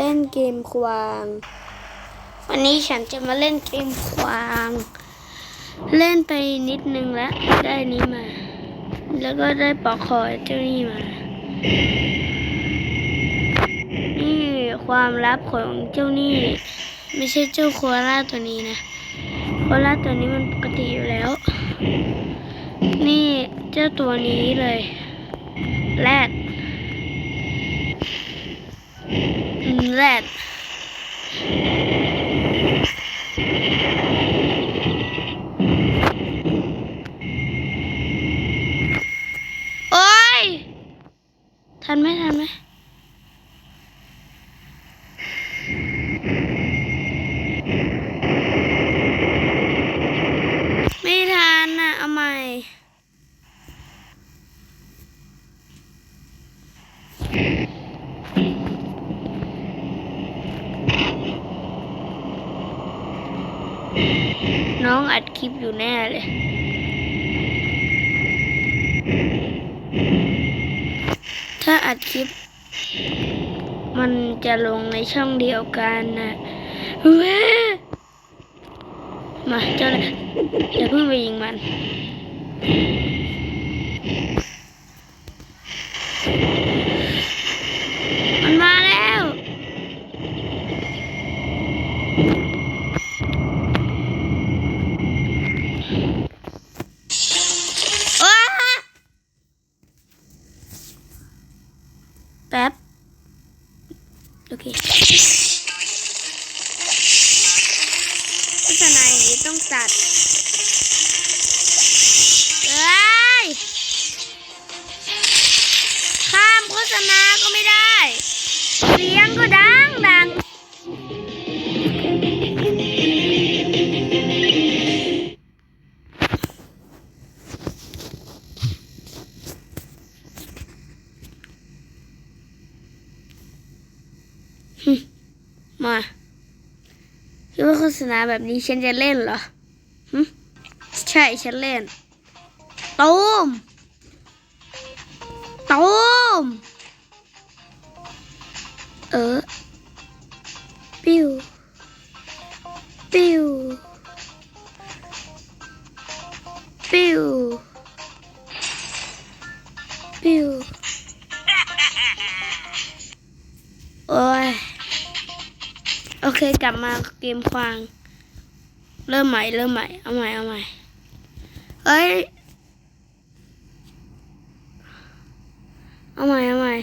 เล่นเกมควาง วันนี้ฉันจะมาเล่นเกมควาง เล่นไปนิดนึงแล้ว ได้นี้มา แล้วก็ได้ปอกคอยเจ้านี่มา นี่ความลับของเจ้านี่ ไม่ใช่เจ้าโคอาตัวนี้นะ โคอาล่าตัวนี้มันปกติอยู่แล้ว นี่เจ้าตัวนี้เลย แรด อืมแรดโอ้ย ทันไหมทันไหม ไม่ทันอะ เอาใหม่ น้องอัดค ลิปอยู่แน่เลย ถ้าอัดคลิป มันจะลงในช่องเดียวกันนะเว้มาเจ้าเลยอย่าเพิ่งไปยิงมัน พี่โฆษณาอย่างนี้ต้องตัดเอ้ยข้ามโฆษณาก็ไม่ได้ เสียงก็ดังดัง ษณาแบบนี้ฉันจะเล่นเหรอใช่ฉันเล่นตูมตูมเออ ปิว ปิว ปิว เคกลับมาเกมควาง เริ่มใหม่เริ่มใหม่เอาใหม่เอาใหม่เอ้ยเอาใหม่เอาใหม่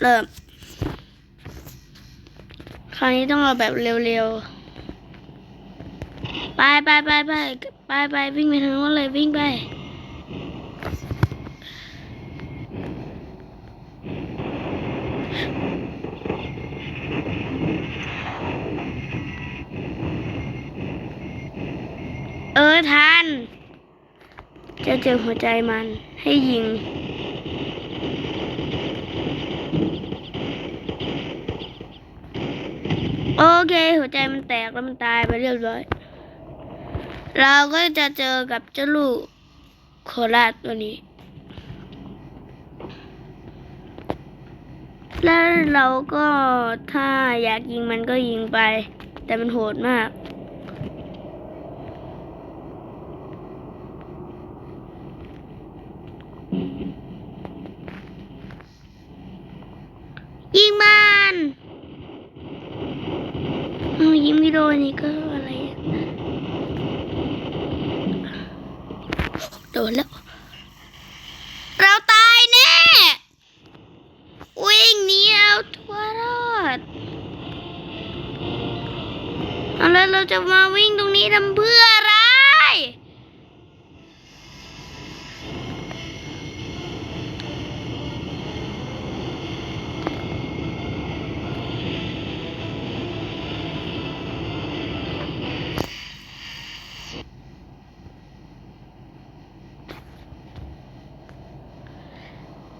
เริ่มคราวนี้ต้องเอาแบบเร็วๆไปไปไปไปไปไปวิ่งไปทางโน้นเลยวิ่งไป ออทัน จะเจอหัวใจมันให้ยิง โอเค หัวใจมันแตกแล้วมันตายไปเรียบร้อย เราก็จะเจอกับเจ้าลูกโคราชตัวนี้ แล้วเราก็ถ้าอยากยิงมันก็ยิงไป แต่มันโหดมาก ยิงมันเอายิงไม่โดนนี่ก็อะไรอะ โดนแล้ว เราตายแน่วิ่งหนีเอาตัวรอดเอาแล้วเราจะมาวิ่งตรงนี้ทำเพื่ออะไร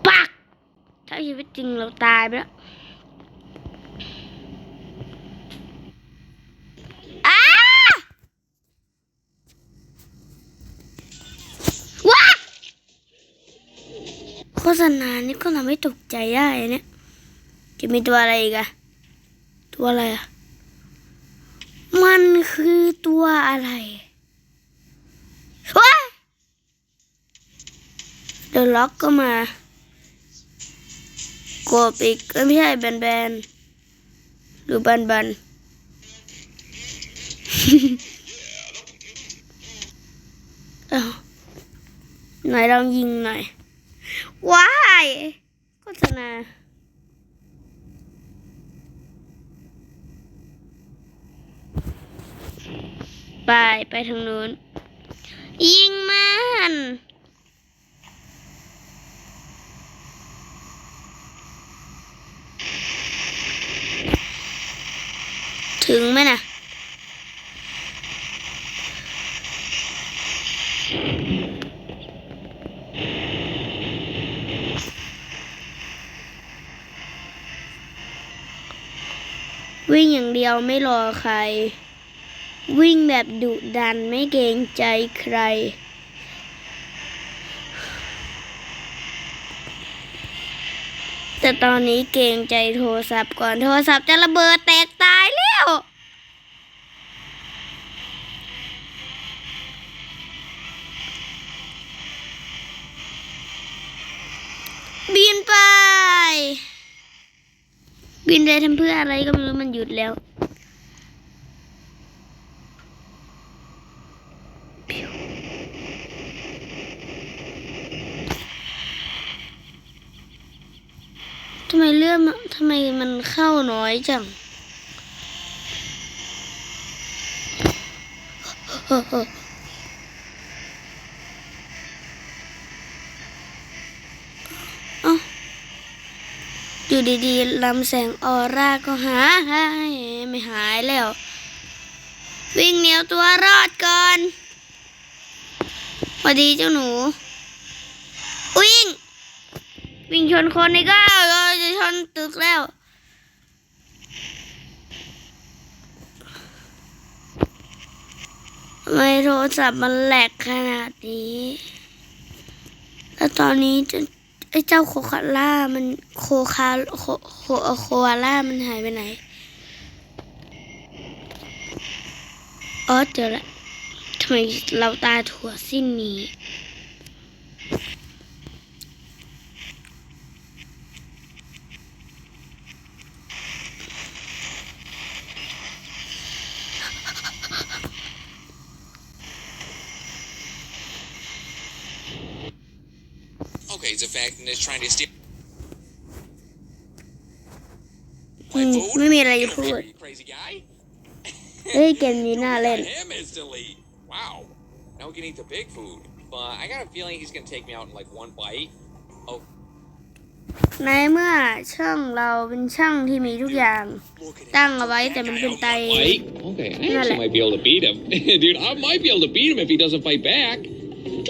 ปัก ถ้า ชีวิตจริงเราตายไปแล้วอ้าว้าโฆษณานี่ก็ทำให้ตกใจได้เนี่ยเออทันจะเจอหัวใจมันให้ยิงโฆษณานี่ก็ทำให้ตกใจได้เนี้ยจะมีตัวอะไรอีกอะตัวอะไรอะมันคือตัวอะไรว้าเดอะล็อกก็มา กบอีกเอ้ยไม่ใช่แบนแบนหรือบันบันเอ้าไหนลองยิงหน่อยว้ายโฆษณาไป ไปทางนู้น ยิงมัน ถึงไหมนะวิ่งอย่างเดียวไม่รอใคร วิ่งแบบดุดันไม่เกรงใจใคร แต่ตอนนี้เกรงใจโทรศัพท์ก่อนโทรศัพท์จะระเบิดแตกตายแล้วบินไป บินไปทำเพื่ออะไรก็ไม่รู้มันหยุดแล้วำไมเลื่อนทำไมมันเข้าน้อยจังเอ้าอยู่ดีๆลำแสงออร่าก็หายไม่หายแล้ว วิ่งเหนียวตัวรอดก่อนสวัสดีเจ้าหนู วิ่ง วิ่งชนคนนี่ก็เออจะชนตึกแล้วทำไมโทรศัพท์มันแหลกขนาดนี้ แล้วตอนนี้จะไอ้เจ้าโคคาล่ามันโคคาโคโคโคอาล่ามันหายไปไหน อ๋อเจอละทำไมเราตาถั่วสิ้นนี้ Okay, it's a fact and it's trying to steal อื my ม food. ไม่มีอะไรจะ Get พู over ด here, you crazy guy. เฮ้ยเกมนี้น่าเล่น Got him instantly. Wow. Now we can eat the big food. But I got a feeling he's gonna take me out in like one bite. Oh, ในเมื่อช่างเราเป็นช่างที่มีทุกอย่าง look at ตั้งเอาไว้แต่มันเป็นไต Fight? Okay, I No, actually no. might be able to beat him. Dude, I might be able to beat him if he doesn't fight back.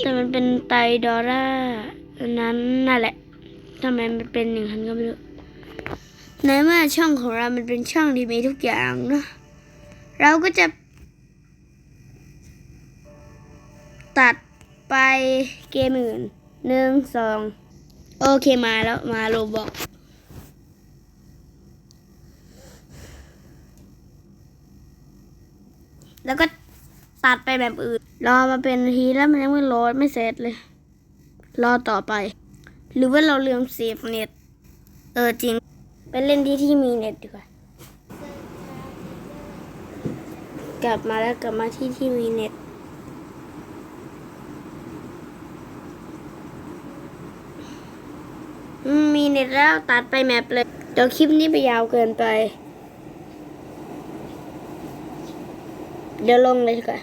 แต่มันเป็นไตดอร่า อันนั้นนั่นแหละทำไมมันเป็นอย่างนั้นก็ไม่รู้ในเมื่อช่องของเรามันเป็นช่องที่มีทุกอย่างเนาะเราก็จะ ตัดไปเกมอื่นหนึ่งสองโอเคมาแล้วมาโรบอกแล้วก็ตัดไปแบบอื่น รอมาเป็นทีแล้วมันยังไม่โหลดไม่เสร็จเลย รอต่อไป หรือว่าเราลืมเซฟเน็ต เออจริง ไปเล่นที่ที่มีเน็ตดีกว่า กลับมาแล้วกลับมาที่ที่มีเน็ตมมีเน็ตแล้วตัดไปแมปเลยเดี๋ยวคลิปนี้ไปยาวเกินไป เดี๋ยวลงเลยดีกว่า